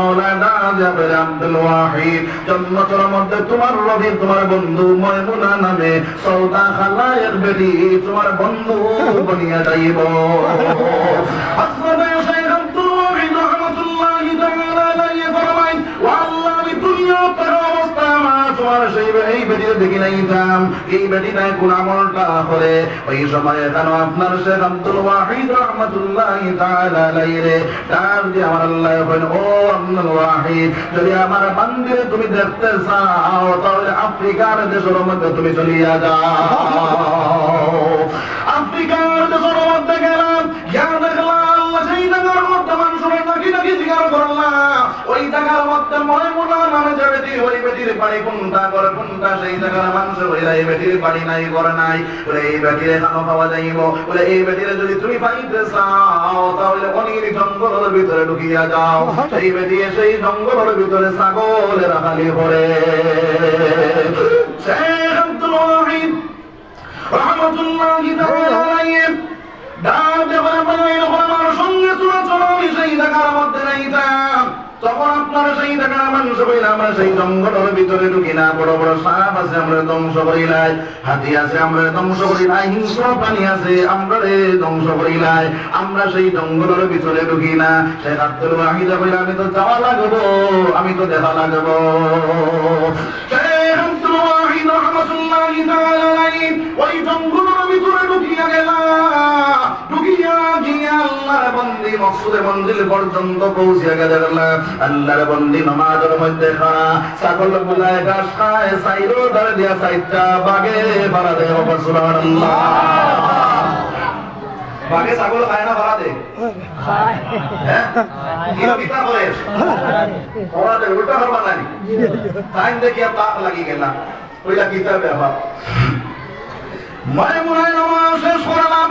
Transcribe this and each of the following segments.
আমার মৌলানা জাবের আব্দুল ওয়াহিদ। জন্মতর মধ্যে তোমার রবি তোমার বন্ধু ময়মুনা নামে সৌদা খালায়ের বেটি তোমার বন্ধু বনিয়া যাইব। হযরত সেই দেখি নাই যাম এই বেটিটাই কোন আমলটা করে ওই সময়ে কেন আপনার শেখ আব্দুল ওয়াহিদ রহমাতুল্লাহি তাআলা আলাইহি রে ডাক দিয়ে আমার আল্লাহ বলেন, ও আব্দুল ওয়াহিদ, যদি আমার মন্দিরে তুমি দেখতে চাও, তাহলে আফ্রিকার দেশের মধ্যে তুমি চলিয়া যাও। আফ্রিকার দেশের ওই জায়গার মধ্যে মনে মনে নামে যে বেটি ওই বেটির বাড়ি কোনটা করে, কোনটা? সেই জায়গার মানুষের ওই এই বেটির বাড়ি নাই করে নাই। বলে এই বেটির এখানো পাওয়া যাইব? বলে এই বেটিরে যদি তুমি পাইতে চাও, তাহলে অনির জঙ্গলের ভিতরে ঢুকিয়া যাও। সেই বেটি সেই জঙ্গলের ভিতরে ছাগলের হালি করে শেখ আব্দুল ওয়াহিদ রহমতুল্লাহি তাআলা সঙ্গে তোরা চলো সেই জায়গার মধ্যে যাইতাম তখন আপনারা সেই জায়গার মানুষ হইলে আমরা সেই জঙ্গলের ভিতরে ঢুকি না। বড় বড় সাপ আছে, আমরা ধ্বংস করিলাই হাতি আছে, আমরা ধ্বংস করিলাই হিংস্র প্রাণী আছে, আমরা রে ধ্বংস করিলাই আমরা সেই জঙ্গলের ভিতরে ঢুকি না। সেই আব্দুল ওয়াহিদ বলে আমি তো যাওয়া লাগবো, আমি তো দেখা লাগবো। ওই জঙ্গলের ভিতরে ঢুকিয়া গেলা ঢুকিয়া গিয়া আল্লাহর বন্দি, মকসুদে মঞ্জিল পর্যন্ত পৌঁছিয়া গেলা আল্লাহর বন্দি নামাজের মধ্যে খাড়া। ছাগল গুলায় ঘাস খায় সাইরো ধরে দিয়া সাইডটা বাগে বাড়া দেয় সুবহানাল্লাহ। বাগে ছাগল খায় না বাড়া দেয়? হ্যাঁ? কিতা করে ওরা দে উল্টা হবা নাই টাইম দেখিয়া তাক লাগি গেলা। ওইটা কিতা ব্যাপার? মায়মুনায় নামাজ শেষ করালাম।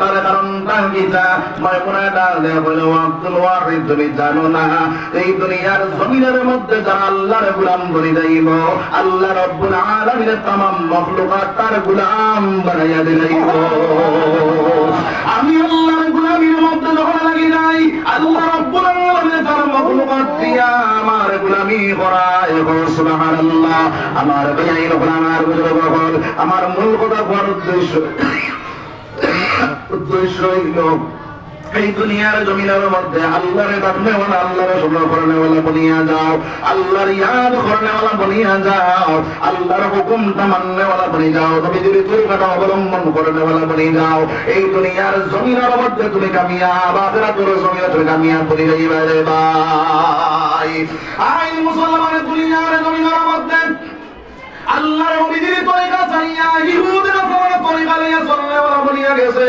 তার কারণ টাঙ্গিটা ময় ডাল দে বলে আব্দুল তুমি জানো না। এই দুনিয়ার জমিনের মধ্যে যারা আল্লাহর যাইব আল্লাহ রব্বুল আলামিনের তামাম মখলুকাত তার বানাইয়া আমি আল্লাহর গোলামির মধ্যে যখন লাগি আল্লাহ রব্বুল তার মখলুকাত দিয়া আমার গোলামি করায় সুবহানাল্লাহ। আমার আমার মূল কথা বড় উদ্দেশ্য উদ্দেশ্য হইল এই দুনিয়ার জমিনের মধ্যে আল্লাহরে ডাকনে ওয়ালা আল্লাহরে স্মরণ করনে ওয়ালা বনিয়া যাও। আল্লাহর ইয়াদ করনে ওয়ালা বনিয়া যাও। আল্লাহর হুকুমটা মাননে ওয়ালা বনি যাও। তুমি যদি তরিকাটা অবলম্বন করনে ওয়ালা বনি যাও, এই দুনিয়ার জমিনের মধ্যে তুমি কামিয়াব, আখিরাতের জমিনে তুমি কামিয়াব বনি যাইবা রে ভাই। আই মুসলমানের দুনিয়ার জমিনের মধ্যে আল্লাহর নবীজির তরিকা চাইয়া ইহুদের তরিকা লইয়া চললে ওরা বলিয়া গেছে।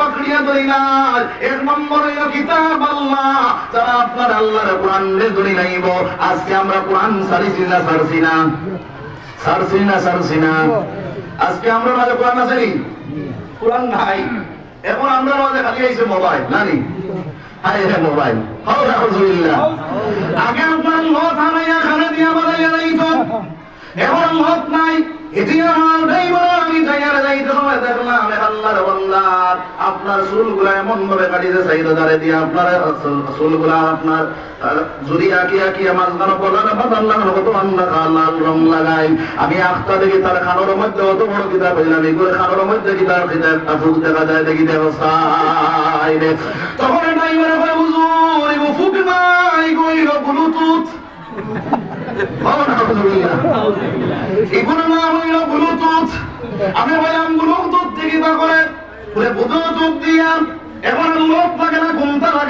পাকড়িয়া ধরি না এক নম্বর কিতাব আল্লাহ। যারা আপনার আল্লাহর কোরআন ধরি নাইব আজকে আমরা কোরআন সারিছি না সারছি না? সারছি না সারছি না? আজকে আমরা মাঝে কোরআন আছে কোরআন নাই। এখন আমরা মাঝে খালি আইছে মোবাইল নানি হায় রে মোবাইল। হাও রাহুজুবিল্লাহ আগে আপনার মত হারাইয়া খানে দিয়া বানাইয়া যাইত এখন মত নাই এটি আমার আমি যাইয়ার যাইতে সময় দেখলাম আপনার এমন ভাবে কাটিতে দিয়ে, আপনার আপনার আঁকি আঁকি মাঝখানে বলার আল্লাহ কত আল্লাহ লাল রং লাগাই। আমি আখতা দেখি তার খানোর মধ্যে, অত বড় কিতাব হইলাম। এগুলো খানোর মধ্যে কিতাব কিতাব একটা ফুক দেখা যায় দেখি রে তখন এগুলো না হইল ব্লুটুথ। আমি বললাম, ব্লুটুথ থেকে করে? পুরে বুধ চোখ দিয়ে। এখন লোক লাগে না, ঘুমটা লাগে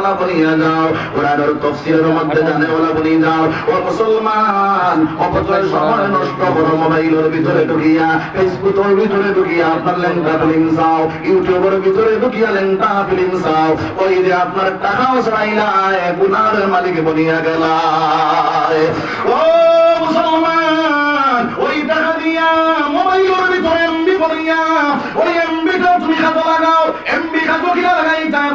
চলনেওয়ালা বনিয়া যাও। কোরআনের তফসিরের মধ্যে জানেওয়ালা বনি যাও। ও মুসলমান, অপচয় সময় নষ্ট করো মোবাইলের ভিতরে ঢুকিয়া, ফেসবুকের ভিতরে ঢুকিয়া আপনার লেঙ্কা ফিলিম চাও, ইউটিউবের ভিতরে ঢুকিয়া লেঙ্কা ফিলিম চাও। ওই যে আপনার টাকাও ছাড়াইলাই গুনার মালিক বনিয়া গেলায়। ও মুসলমান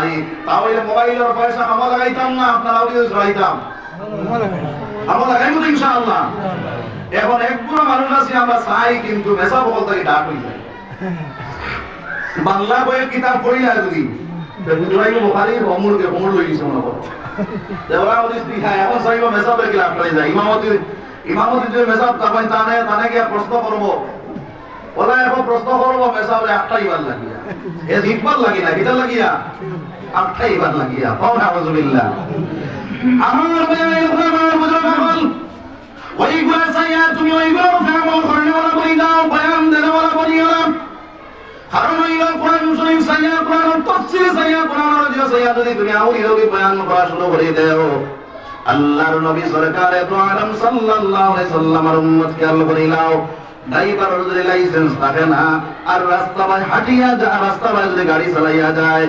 ভাই তাহলে মোবাইলের পয়সা কামা লাগাইতাম না, আপনার আউডিও লাগাইতাম? আমরা লাগাইবো তো ইনশাআল্লাহ। এখন একগুলো মানুষ আছে, আমরা চাই কিন্তু মেসা বকল থেকে ডাক হয়ে যায়। বাংলা বইয়ের কিতাব পড়ি না যদি বুঝলাই বোখারি অমর অমর লই গেছে মনে করো হদিস দিহা এখন চাইব মেসা বই কিলাপ করে যায়। ইমামতি ইমামতি যে মেসাব তাপাই তানে তানে গিয়া প্রশ্ন করব? ওলা এখন প্রশ্ন করব মেসাব একটাই বার লাগিয়া। ওইগুলা তুমি ওইগুলো আমল করেনেওয়ালা বনি দাও, বয়ান দেনেওয়ালা বনি গেলাম কারণ হইল কোরআন শরীফ দেও। আল্লাহর নবী সরকার ড্রাইভার যদি লাইসেন্স থাকে না আর রাস্তা হাঁটিয়া যায় রাস্তা যদি গাড়ি চালাইয়া যায়।